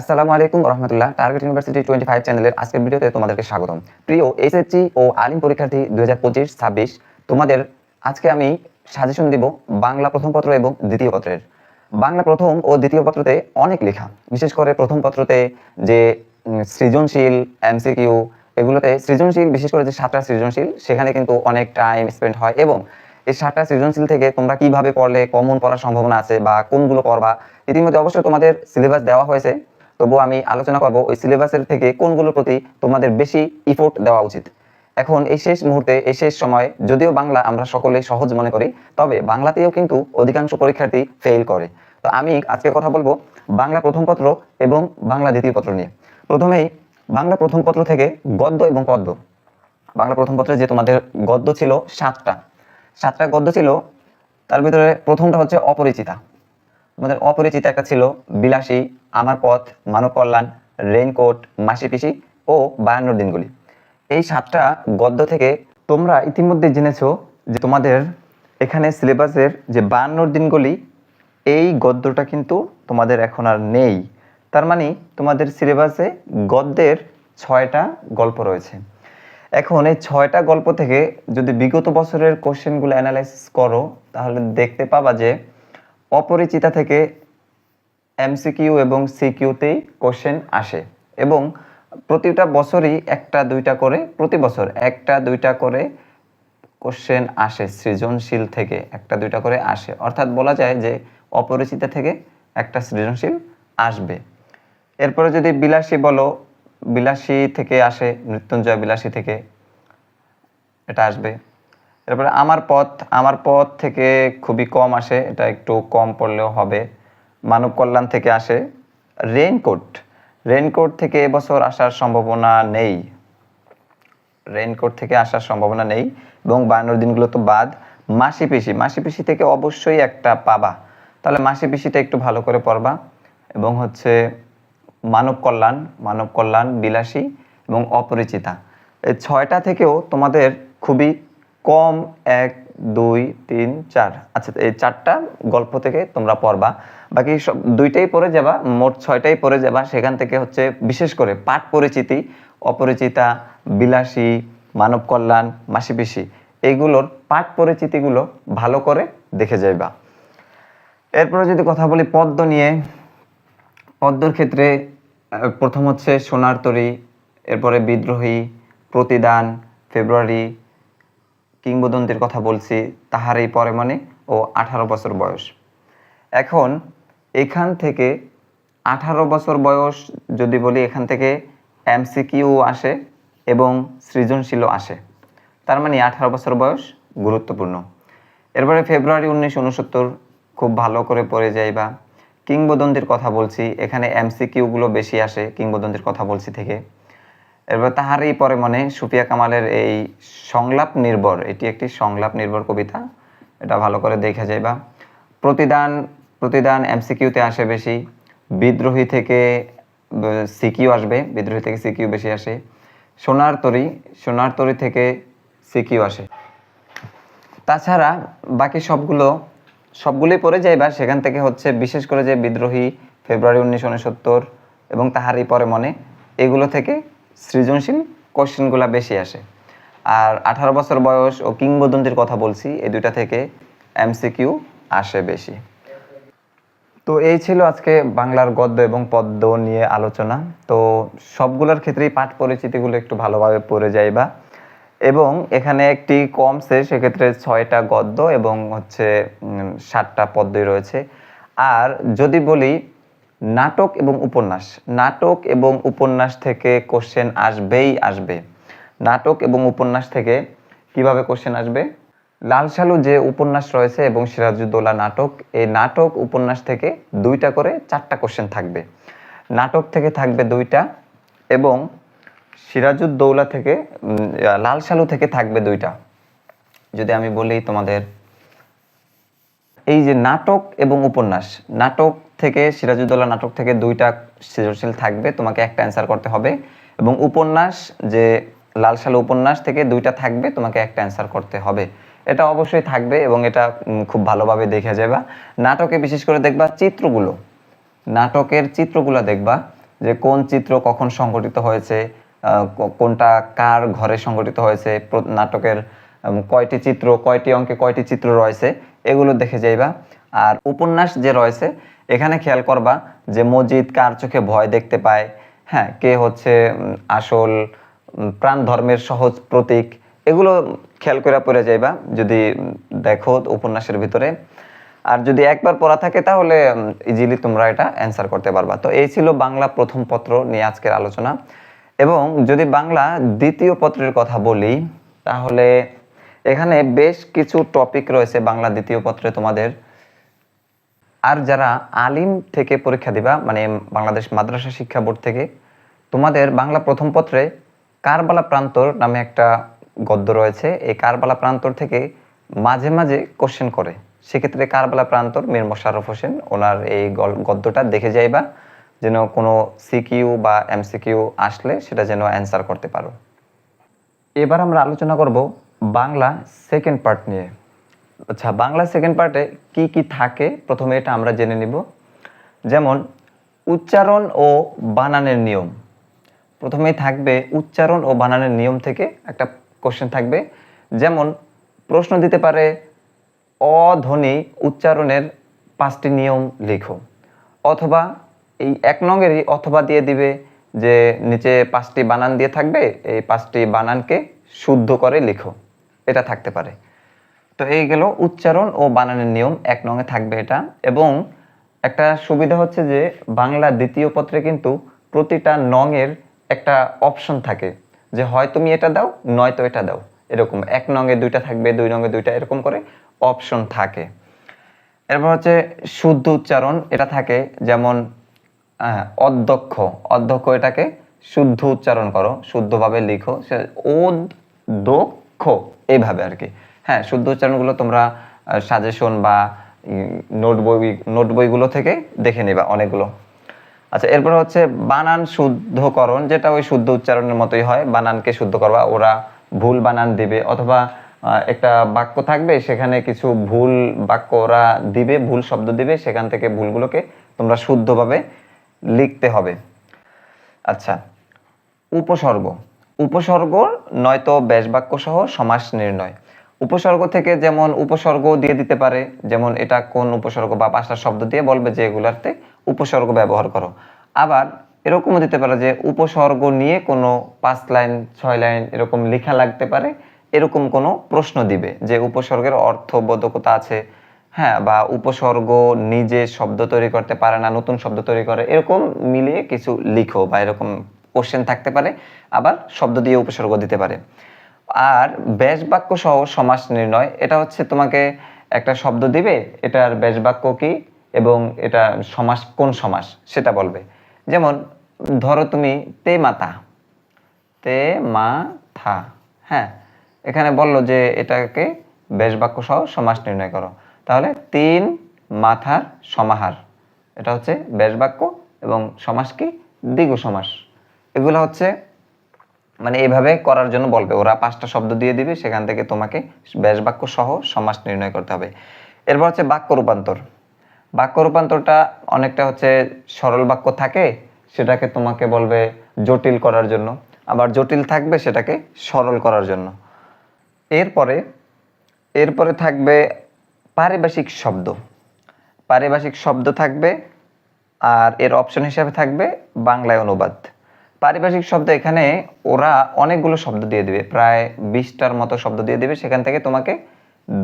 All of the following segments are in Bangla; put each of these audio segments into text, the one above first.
আসসালামু আলাইকুম রহমতুল্লাহ টার্গেট ইউনিভার্সিটি টোয়েন্টি ফাইভ চ্যানেলের আজকের ভিডিওতে তোমাদেরকে স্বাগতম। প্রিয় এসএসসি ও আলিম পরীক্ষার্থী দুই হাজার পঁচিশ, ছাব্বিশ, তোমাদের আজকে আমি সাজেশন দিব বাংলা প্রথম পত্র এবং দ্বিতীয় পত্রের। বাংলা প্রথম ও দ্বিতীয় পত্রতে অনেক লেখা, বিশেষ করে প্রথম পত্রতে যে সৃজনশীল এমসিকিউ এগুলোতে সৃজনশীল, বিশেষ করে যে সাতটা সৃজনশীল, সেখানে কিন্তু অনেক টাইম স্পেন্ড হয় এবং এই সাতটা সৃজনশীল থেকে তোমরা কীভাবে পড়লে, কমন পড়ার সম্ভাবনা আছে বা কোনগুলো পড়বা, ইতিমধ্যে অবশ্যই তোমাদের সিলেবাস দেওয়া হয়েছে। তবুও আমি আলোচনা করব ওই সিলেবাসের থেকে কোনগুলোর প্রতি তোমাদের বেশি ইফোর্ট দেওয়া উচিত। এখন এই শেষ মুহূর্তে, এই শেষ সময়, যদিও বাংলা আমরা সকলে সহজ মনে করি, তবে বাংলাতেও কিন্তু অধিকাংশ পরীক্ষার্থী ফেল করে। তো আমি আজকে কথা বলব বাংলা প্রথম পত্র এবং বাংলা দ্বিতীয় পত্র নিয়ে। প্রথমেই বাংলা প্রথম পত্র থেকে গদ্য এবং পদ্য। বাংলা প্রথম পত্রে যে তোমাদের গদ্য ছিল সাতটা। সাতটা গদ্য ছিল, তার ভিতরে প্রথমটা হচ্ছে অপরিচিতা। তোমাদের অপরিচিত একটা ছিল বিলাসী আমার পথ মানব কল্যাণ রেইনকোট মাসি পিসি ও বায়ান্নর দিনগুলি। এই সাতটা গদ্য থেকে তোমরা ইতিমধ্যে জেনেছো যে তোমাদের এখানে সিলেবাসের যে বায়ান্নর দিনগুলি, এই গদ্যটা কিন্তু তোমাদের এখন আর নেই। তার মানে তোমাদের সিলেবাসে গদ্যের ছয়টা গল্প রয়েছে। এখন এই ছয়টা গল্প থেকে যদি বিগত বছরের কোশ্চেনগুলো অ্যানালাইসিস করো, তাহলে দেখতে পাবা যে অপরিচিতা থেকে এমসিকিউ এবং সিকিউতেই কোশ্চেন আসে এবং প্রতিটা বছরই একটা, দুইটা করে, প্রতি বছর একটা, দুইটা করে কোশ্চেন আসে, সৃজনশীল থেকে একটা, দুইটা করে আসে। অর্থাৎ বলা যায় যে অপরিচিতা থেকে একটা সৃজনশীল আসবে। এরপরে যদি বিলাসী বলো, বিলাসী থেকে আসে, মৃত্যুঞ্জয় বিলাসী থেকে এটা আসবে। এরপরে আমার পথ আমার পথ থেকে খুবই কম আসে, এটা একটু কম পড়লেও হবে। মানব কল্যাণ থেকে আসে রেইনকোট রেইনকোট থেকে এবছর আসার সম্ভাবনা নেই। রেইনকোট থেকে আসার সম্ভাবনা নেই এবং বায়ান্নর দিনগুলো তো বাদ। মাসি পিসি মাসি পিসি থেকে অবশ্যই একটা পাবা। তাহলে মাসি পিসিটা একটু ভালো করে পড়বা এবং হচ্ছে মানব কল্যাণ মানব কল্যাণ বিলাসী এবং অপরিচিতা। এই ছয়টা থেকেও তোমাদের খুবই কম এক দুই, তিন, চার। আচ্ছা এই চারটা গল্প থেকে তোমরা পড়বা। বাকি সব দুইটাই পড়ে যাবা, মোট ছয়টাই পড়ে যাবা। সেখান থেকে হচ্ছে বিশেষ করে পাঠ পরিচিতি, অপরিচিতা, বিলাসী, মানব কল্যাণ মাসিপিসি এইগুলোর পাঠ পরিচিতিগুলো ভালো করে দেখে যাইবা। এরপরে যদি কথা বলি পদ্ম নিয়ে পদ্মর ক্ষেত্রে প্রথম হচ্ছে সোনার তরী, এরপরে বিদ্রোহী, প্রতিদান, ফেব্রুয়ারি কিংবদন্তির কথা বলছি তাহার এই পরে মানে ও আঠারো বছর বয়স। এখন এখান থেকে আঠারো বছর বয়স যদি বলি, এখান থেকে এমসিকিউ আসে এবং সৃজনশীলও আসে। তার মানে আঠারো বছর বয়স গুরুত্বপূর্ণ। এরপরে ফেব্রুয়ারি উনিশশো উনসত্তর খুব ভালো করে পড়ে যাই বা কিংবদন্তির কথা বলছি, এখানে এমসিকিউগুলো বেশি আসে কিংবদন্তির কথা বলছি থেকে। এরপর তাহারই পরে মনে সুফিয়া কামালের এই সংলাপ নির্ভর, এটি একটি সংলাপ নির্ভর কবিতা, এটা ভালো করে দেখে যাইবা। প্রতিদান প্রতিদান এমসিকিউতে আসে বেশি, বিদ্রোহী থেকে সিকিউ আসবে, বিদ্রোহী থেকে সিকিউ বেশি আসে, সোনার তরি সোনার তরি থেকে সিকিউ আসে। তাছাড়া বাকি সবগুলো, সবগুলোই পড়ে যাইবা, সেখান থেকে হচ্ছে বিশেষ করে যে বিদ্রোহী ফেব্রুয়ারি উনিশশো উনসত্তর এবং তাহারই পরে মনে, এগুলো থেকে সৃজনশীল কোশ্চেনগুলো বেশি আসে। আর আঠারো বছর বয়স ও কিংবদন্তির কথা বলছি, এই দুইটা থেকে এমসিকিউ আসে বেশি। তো এই ছিল আজকে বাংলার গদ্য এবং পদ্য নিয়ে আলোচনা। তো সবগুলোর ক্ষেত্রেই পাঠ পরিচিতিগুলো একটু ভালোভাবে পড়ে যাই বা এবং এখানে একটি কমছে সেক্ষেত্রে ছয়টা গদ্য এবং হচ্ছে সাতটা পদ্যই রয়েছে। আর যদি বলি নাটক এবং উপন্যাস। নাটক এবং উপন্যাস থেকে কোশ্চেন আসবেই আসবে। নাটক এবং উপন্যাস থেকে কীভাবে কোশ্চেন আসবে? লাল সালু যে উপন্যাস রয়েছে এবং সিরাজউদ্দৌলা নাটক এই নাটক উপন্যাস থেকে দুইটা করে চারটা কোশ্চেন থাকবে। নাটক থেকে থাকবে দুইটা এবং সিরাজুদ্দৌলা থেকে উম, লাল সালু থেকে থাকবে দুইটা। যদি আমি বলি তোমাদের এই যে নাটক এবং উপন্যাস নাটক থেকে সিরাজউদ্দৌলা নাটক থেকে দুইটা সৃজনশীল থাকবে, তোমাকে একটা অ্যান্সার করতে হবে। এবং উপন্যাস, যে লাল সালু উপন্যাস থেকে দুইটা থাকবে, তোমাকে একটা অ্যান্সার করতে হবে। এটা অবশ্যই থাকবে এবং এটা খুব ভালোভাবে দেখে যাবা। নাটকে বিশেষ করে দেখবা চিত্রগুলো। নাটকের চিত্রগুলো দেখবা, যে কোন চিত্র কখন সংগঠিত হয়েছে কোনটা কার ঘরে সংগঠিত হয়েছে নাটকের কয়টি চিত্র, কয়টি অঙ্কে কয়টি চিত্র রয়েছে, এগুলো দেখে যাইবা। আর উপন্যাস যে রয়েছে এখানে খেয়াল করবা যে মজিদ কার চোখে ভয় দেখতে পায় হ্যাঁ কে হচ্ছে আসল প্রাণ ধর্মের সহজ প্রতীক, এগুলো খেয়াল করে পড়ে যাইবা, যদি দেখো উপন্যাসের ভিতরে। আর যদি একবার পড়া থাকে তাহলে ইজিলি তোমরা এটা অ্যান্সার করতে পারবা। তো এই ছিল বাংলা প্রথম পত্র নিয়ে আজকের আলোচনা। এবং যদি বাংলা দ্বিতীয় পত্রের কথা বলি, তাহলে এখানে বেশ কিছু টপিক রয়েছে বাংলা দ্বিতীয় পত্রে তোমাদের। আর যারা আলিম থেকে পরীক্ষা দিবা মানে বাংলাদেশ মাদ্রাসা শিক্ষা বোর্ড থেকে, তোমাদের বাংলা প্রথম পত্রে কারবালা প্রান্তর নামে একটা গদ্য রয়েছে। এই কারবালা প্রান্তর থেকে মাঝে মাঝে কোশ্চেন করে। সেক্ষেত্রে কারবালা প্রান্তর মীর মোশাররফ হোসেন, ওনার এই গদ্যটা দেখে যাইবা, যেন কোনো সিকিউ বা এমসিকিউ আসলে সেটা যেন অ্যান্সার করতে পারো। এবার আমরা আলোচনা করব বাংলা সেকেন্ড পার্ট নিয়ে। আচ্ছা বাংলা সেকেন্ড পার্টে কি কি থাকে? প্রথমে এটা আমরা জেনে নিব। যেমন, উচ্চারণ ও বানানের নিয়ম। প্রথমেই থাকবে উচ্চারণ ও বানানের নিয়ম থেকে একটা কোশ্চেন থাকবে। যেমন, প্রশ্ন দিতে পারে, অধ্বনি উচ্চারণের পাঁচটি নিয়ম লেখো। অথবা এই এক নঙেরই অথবা দিয়ে দিবে যে, নিচে পাঁচটি বানান দিয়ে থাকবে, এই পাঁচটি বানানকে শুদ্ধ করে লেখো। এটা থাকতে পারে। তো এই গেল উচ্চারণ ও বানানের নিয়ম, এক নঙে থাকবে এটা। এবং একটা সুবিধা হচ্ছে যে বাংলা দ্বিতীয় পত্রে কিন্তু প্রতিটা নঙের একটা অপশন থাকে যে হয় তুমি এটা দাও, নয়তো এটা দাও। এরকম এক নঙে দুইটা থাকবে, দুই নঙে দুইটা, এরকম করে অপশন থাকে। এরপর হচ্ছে শুদ্ধ উচ্চারণ, এটা থাকে যেমন অধ্যক্ষ। অধ্যক্ষ এটাকে শুদ্ধ উচ্চারণ করো, শুদ্ধভাবে লিখো, সে দক্ষ এইভাবে আর কি। হ্যাঁ শুদ্ধ উচ্চারণগুলো তোমরা সাজেশন বা নোট বই নোট বইগুলো থেকে দেখে নিবা অনেকগুলো। আচ্ছা এরপর হচ্ছে বানান শুদ্ধকরণ, যেটা ওই শুদ্ধ উচ্চারণের মতোই হয়, বানানকে শুদ্ধ করবা, ওরা ভুল বানান দিবে, অথবা একটা বাক্য থাকবে, সেখানে কিছু ভুল বাক্য ওরা দিবে, ভুল শব্দ দিবে, সেখান থেকে ভুলগুলোকে তোমরা শুদ্ধভাবে লিখতে হবে। আচ্ছা উপসর্গ। উপসর্গ নয়তো ব্যাস বাক্য সহ সমাস নির্ণয়। উপসর্গ থেকে যেমন উপসর্গ দিয়ে দিতে পারে, যেমন এটা কোন উপসর্গ বা পাঁচটা শব্দ দিয়ে বলবে যে এগুলাতে উপসর্গ ব্যবহার করো। আবার এরকমও দিতে পারে যে উপসর্গ নিয়ে কোনো পাঁচ লাইন, ছয় লাইন এরকম লেখা লাগতে পারে, এরকম কোনো প্রশ্ন দিবে যে উপসর্গের অর্থবোধকতা আছে। হ্যাঁ বা উপসর্গ নিজে শব্দ তৈরি করতে পারে না, নতুন শব্দ তৈরি করে, এরকম মিলিয়ে কিছু লিখো বা এরকম কোশ্চেন থাকতে পারে, আবার শব্দ দিয়ে উপসর্গ দিতে পারে। আর ব্যাস বাক্য সহ সমাস নির্ণয়, এটা হচ্ছে তোমাকে একটা শব্দ দিবে, এটার ব্যাস বাক্য কি এবং এটা সমাস কোন সমাস সেটা বলবে। যেমন, ধরো তুমি তে মাতা, তে মা থা হ্যাঁ এখানে বলল যে এটাকে বেশ বাক্য সহ সমাস নির্ণয় করো। তাহলে তিন মাথার সমাহার, এটা হচ্ছে বেশ বাক্য এবং সমাস কি দ্বিগু সমাস। এগুলো হচ্ছে মানে এইভাবে করার জন্য বলবে। ওরা পাঁচটা শব্দ দিয়ে দিবে, সেখান থেকে তোমাকে ব্যাস বাক্য সহ সমাস নির্ণয় করতে হবে। এরপর হচ্ছে বাক্য রূপান্তর। বাক্য রূপান্তরটা অনেকটা হচ্ছে সরল বাক্য থাকে, সেটাকে তোমাকে বলবে জটিল করার জন্য। আবার জটিল থাকবে সেটাকে সরল করার জন্য। এরপরে এরপরে থাকবে পারিভাষিক শব্দ। পারিভাষিক শব্দ থাকবে, আর এর অপশন হিসাবে থাকবে বাংলায় অনুবাদ। পারিভাষিক শব্দ এখানে ওরা অনেকগুলো শব্দ দিয়ে দেবে। প্রায় বিশটার মতো শব্দ দিয়ে দেবে। সেখান থেকে তোমাকে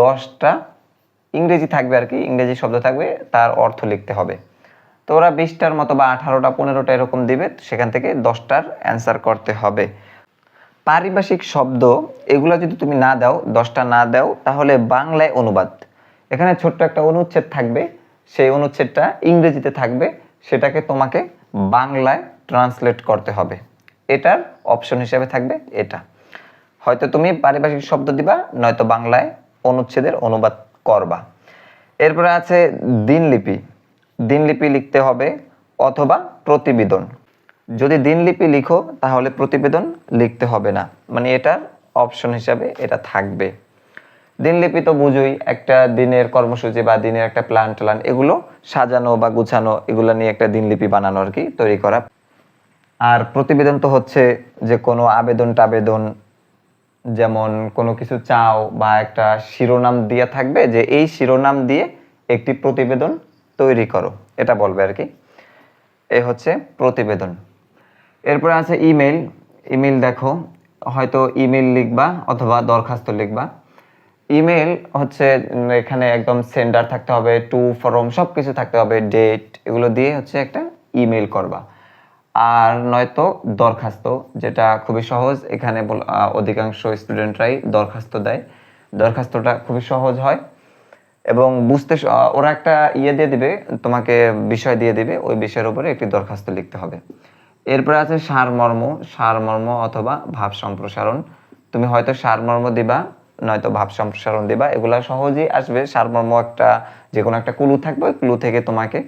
দশটা ইংরেজি থাকবে আর কি, ইংরেজি শব্দ থাকবে, তার অর্থ লিখতে হবে। তো ওরা বিশটার মতো বা আঠারোটা, পনেরোটা এরকম দিবে, সেখান থেকে দশটার অ্যান্সার করতে হবে। পারিভাষিক শব্দ, এগুলো যদি তুমি না দাও, দশটা না দাও, তাহলে বাংলায় অনুবাদ। এখানে ছোট্ট একটা অনুচ্ছেদ থাকবে। সেই অনুচ্ছেদটা ইংরেজিতে থাকবে। সেটাকে তোমাকে বাংলায় ট্রান্সলেট করতে হবে। এটার অপশন হিসেবে থাকবে এটা। হয়তো তুমি পারিভাষিক শব্দ দিবা, নয়তো বাংলায় অনুচ্ছেদের অনুবাদ করবা। এরপরে আছে দিনলিপি। দিনলিপি লিখতে হবে অথবা প্রতিবেদন। যদি দিনলিপি লিখো, তাহলে প্রতিবেদন লিখতে হবে না। মানে এটার অপশন হিসাবে এটা থাকবে। দিনলিপি তো বুঝোই, একটা দিনের কর্মসূচি বা দিনের একটা প্ল্যান ট্যালান এগুলো সাজানো বা গুছানো, এগুলো নিয়ে একটা দিনলিপি বানানো আর কি, তৈরি করা। আর প্রতিবেদন তো হচ্ছে যে কোনো আবেদন টাবেদন, যেমন কোনো কিছু চাও বা একটা শিরোনাম দিয়ে থাকবে, যে এই শিরোনাম দিয়ে একটি প্রতিবেদন তৈরি করো। এটা বলবে আর কি। এ হচ্ছে প্রতিবেদন। এরপরে আছে ইমেল ইমেল দেখো, হয়তো ইমেল লিখবা অথবা দরখাস্ত লিখবা। ইমেল হচ্ছে এখানে একদম সেন্ডার থাকতে হবে, টু ফরম সব কিছু থাকতে হবে, ডেট এগুলো দিয়ে হচ্ছে একটা ইমেল করবা। আর নয়তো দরখাস্ত, যেটা খুবই সহজ। এখানে অধিকাংশ স্টুডেন্টরাই দরখাস্ত দেয়। দরখাস্তটা খুবই সহজ হয় এবং বুঝতে ওরা একটা ইয়ে দিয়ে দিবে, তোমাকে বিষয় দিয়ে দিবে, ওই বিষয়ের উপরে একটি দরখাস্ত লিখতে হবে। এরপরে আছে সারমর্ম সারমর্ম অথবা ভাব সম্প্রসারণ। তুমি হয়তো সারমর্ম দিবা, নয়তো ভাব সম্প্রসারণ দিবা, এগুলা সহজেই আসবে। সারমর্ম একটা যে কোনো একটা কুলু থাকবে, ওই কুলু থেকে তোমাকে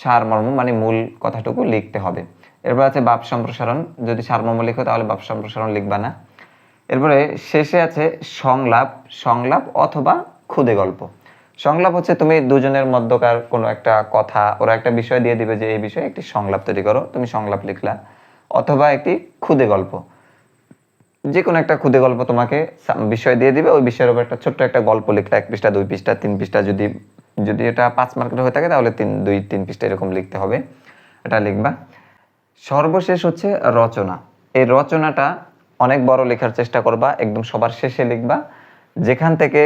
সারমর্ম মানে মূল কথাটুকু লিখতে হবে। এরপর আছে ভাব সম্প্রসারণ। যদি সারমর্ম লিখো, তাহলে ভাব সম্প্রসারণ লিখবা না। এরপরে শেষে আছে সংলাপ সংলাপ অথবা খুদে গল্প। সংলাপ হচ্ছে তুমি দুজনের মধ্যকার কোনো একটা কথা, ওরা একটা বিষয় দিয়ে দিবে যে এই বিষয়ে একটি সংলাপ তৈরি করো, তুমি সংলাপ লিখলা। অথবা একটি খুদে গল্প। যে কোনো একটা খুদে গল্প তোমাকে বিষয় দিয়ে দিবে, ওই বিষয়ের উপর একটা ছোট্ট একটা গল্প লিখলে, এক পৃষ্ঠা, দুই পৃষ্ঠা, তিন পৃষ্ঠা, যদি যদি এটা পাঁচ মার্কের হয়ে থাকে, তাহলে তিন, দুই, তিন পৃষ্ঠা এরকম লিখতে হবে। এটা লিখবা। সর্বশেষ হচ্ছে রচনা। এই রচনাটা অনেক বড় লেখার চেষ্টা করবা, একদম সবার শেষে লিখবা। যেখান থেকে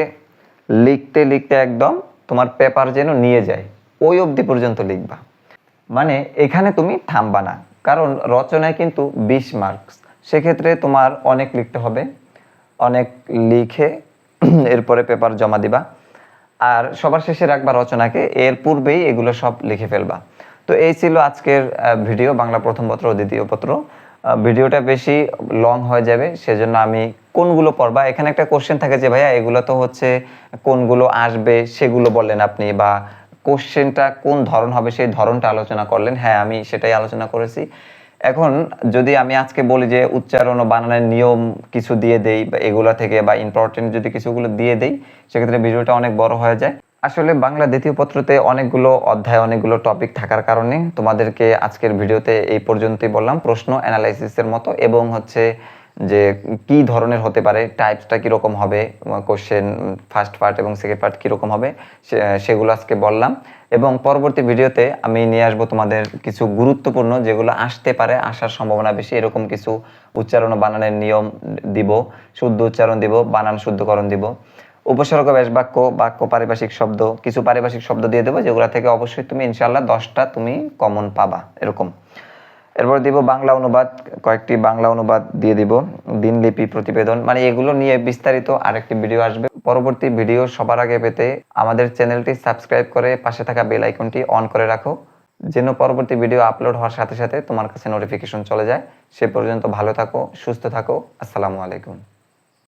লিখতে লিখতে একদম তোমার পেপার যেন নিয়ে যায়, ওই অবধি পর্যন্ত লিখবা। মানে এখানে তুমি থামবা না, কারণ রচনায় কিন্তু বিশ মার্কস সেক্ষেত্রে তোমার অনেক লিখতে হবে, অনেক লিখে এরপরে পেপার জমা দিবা। আর সবার শেষে রাখবা রচনাকে, এর পূর্বেই এগুলো সব লিখে ফেলবা। তো এই ছিল আজকের ভিডিও, বাংলা প্রথম পত্র ও দ্বিতীয় পত্র। ভিডিওটা বেশি লং হয়ে যাবে, সেজন্য আমি কোনগুলো পড়বা? এখানে একটা কোশ্চেন থাকে যে, ভাইয়া, এগুলো তো হচ্ছে কোনগুলো আসবে, সেগুলো বললেন আপনি বা কোশ্চেনটা কোন ধরন হবে, সেই ধরনটা আলোচনা করলেন। হ্যাঁ আমি সেটাই আলোচনা করেছি। এখন যদি আমি আজকে বলি যে, উচ্চারণ ও বানানের নিয়ম কিছু দিয়ে দেই বা এগুলো থেকে বা ইম্পর্টেন্ট যদি কিছুগুলো দিয়ে দেই, সেক্ষেত্রে ভিডিওটা অনেক বড় হয়ে যায়। আসলে বাংলা দ্বিতীয় পত্রতে অনেকগুলো অধ্যায়, অনেকগুলো টপিক থাকার কারণে তোমাদেরকে আজকের ভিডিওতে এই পর্যন্তই বললাম, প্রশ্ন অ্যানালাইসিসের মতো এবং হচ্ছে যে কি ধরনের হতে পারে টাইপসটা কীরকম হবে কোশ্চেন ফার্স্ট পার্ট এবং সেকেন্ড পার্ট কীরকম হবে সেগুলো আজকে বললাম এবং পরবর্তী ভিডিওতে আমি নিয়ে আসব তোমাদের কিছু গুরুত্বপূর্ণ যেগুলো আসতে পারে, আসার সম্ভাবনা বেশি, এরকম কিছু উচ্চারণ বানানের নিয়ম দিব, শুদ্ধ উচ্চারণ দিব, বানান শুদ্ধকরণ দিব। উপসর্গ ব্যাস বাক্য বাক্য পারিভাষিক শব্দ, কিছু পারিভাষিক শব্দ দিয়ে দেবো, যেগুলো থেকে অবশ্যই তুমি ইনশাল্লাহ দশটা তুমি কমন পাবা, এরকম। এরপর দিব বাংলা অনুবাদ, কয়েকটি বাংলা অনুবাদ দিয়ে দিব, দিনলিপি প্রতিবেদন মানে এগুলো নিয়ে বিস্তারিত আরেকটি ভিডিও আসবে। পরবর্তী ভিডিও সবার আগে পেতে আমাদের চ্যানেলটি সাবস্ক্রাইব করে পাশে থাকা বেল আইকনটি অন করে রাখো, যেন পরবর্তী ভিডিও আপলোড হওয়ার সাথে সাথে তোমার কাছে নোটিফিকেশন চলে যায়। সে পর্যন্ত ভালো থাকো, সুস্থ থাকো, আসসালামু আলাইকুম।